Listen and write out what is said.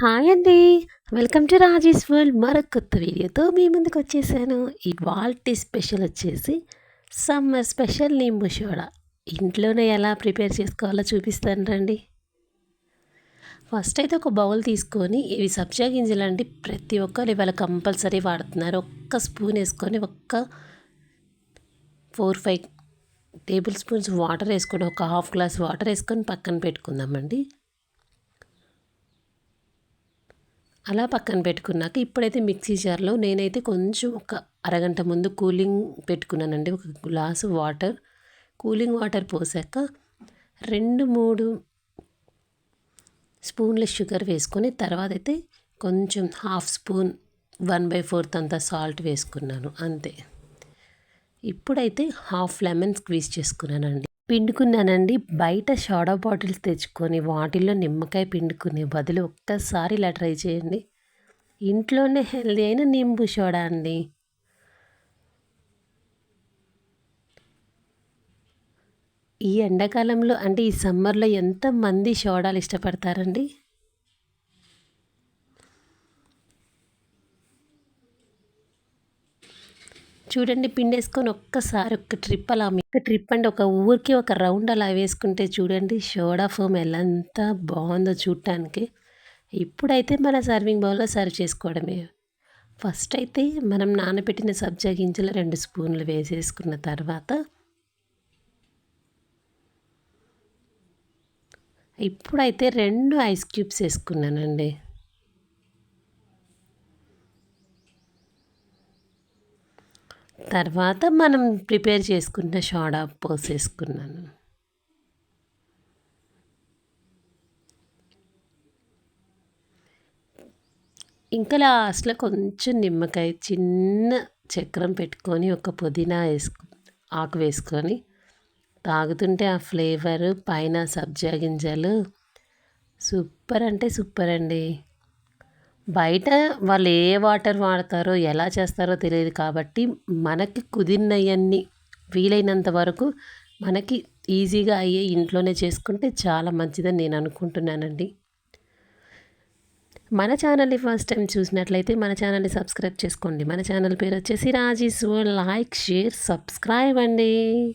Hi అండి welcome to Rajesh world మరొక కొత్త వీడియోతో మీ ముందుకు వచ్చేసాను. ఇవాల్టి స్పెషల్ వచ్చేసి సమ్మర్ స్పెషల్ నింబు సోడా. ఇంట్లోనే ఎలా ప్రిపేర్ చేసుకోవాలో చూపిస్తాను రండి. ఫస్ట్ అయితే ఒక బౌల్ తీసుకొని ఇవి సబ్జా గింజలు అండి. ప్రతి ఒక్కరు ఇవాళ కంపల్సరీ వాడుతున్నారు. ఒక్క స్పూన్ వేసుకొని ఒక్క four five table spoons water వేసుకొని ఒక హాఫ్ గ్లాస్ వాటర్ వేసుకొని పక్కన పెట్టుకుందామండి. అలా పక్కన పెట్టుకున్నాక ఇప్పుడైతే మిక్సీ జార్లో నేనైతే కొంచెం ఒక అరగంట ముందు కూలింగ్ పెట్టుకున్నానండి. ఒక గ్లాసు వాటర్. కూలింగ్ వాటర్ పోసాక రెండు మూడు స్పూన్ల షుగర్ వేసుకొని తర్వాత అయితే కొంచెం half spoon one by fourth అంతా సాల్ట్ వేసుకున్నాను. అంతే. ఇప్పుడైతే హాఫ్ లెమన్ స్క్వీజ్ చేసుకున్నానండి. పిండుకున్నానండి. బయట సోడా బాటిల్స్ తెచ్చుకొని వాటిల్లో నిమ్మకాయ పిండుకునే బదులు ఒక్కసారి ఇలా ట్రై చేయండి. ఇంట్లోనే హెల్దీ అయిన నింబు సోడా అండి. ఈ ఎండాకాలంలో అంటే ఈ సమ్మర్లో ఎంతమంది సోడాలు ఇష్టపడతారండి? చూడండి పిండి వేసుకొని ఒక్కసారి ఒక ట్రిప్ అలా ఒక ట్రిప్ అండి ఒక ఊరికి ఒక రౌండ్ అలా వేసుకుంటే చూడండి సోడా ఫోమ్ ఎలా ఎంత బాగుందో చూడటానికి ఇప్పుడైతే మన సర్వింగ్ బౌల్లో సర్వ్ చేసుకోవడమే. ఫస్ట్ అయితే మనం నానబెట్టిన సబ్జా గింజలు రెండు స్పూన్లు వేసేసుకున్న తర్వాత ఇప్పుడైతే రెండు ఐస్ క్యూబ్స్ వేసుకున్నానండి. తర్వాత మనం ప్రిపేర్ చేసుకున్న షోడా పోసేసుకున్నాను. ఇంకా లాస్ట్లో కొంచెం నిమ్మకాయ చిన్న చక్రం పెట్టుకొని ఒక పుదీనా వేసుకు ఆకు వేసుకొని తాగుతుంటే ఆ ఫ్లేవర్ పైన సబ్జా గింజలు. సూపర్ అంటే సూపర్ అండి. బయట వాళ్ళు ఏ వాటర్ వాడతారో ఎలా చేస్తారో తెలియదు కాబట్టి మనకి కుదిరినవన్నీ వీలైనంత వరకు మనకి ఈజీగా అయ్యే ఇంట్లోనే చేసుకుంటే చాలా మంచిదని నేను అనుకుంటున్నానండి. మన ఛానల్ని ఫస్ట్ టైం చూసినట్లయితే మన ఛానల్ని సబ్స్క్రైబ్ చేసుకోండి. మన ఛానల్ పేరు వచ్చేసి రాజీస్ లైక్ షేర్ సబ్స్క్రైబ్ అండి.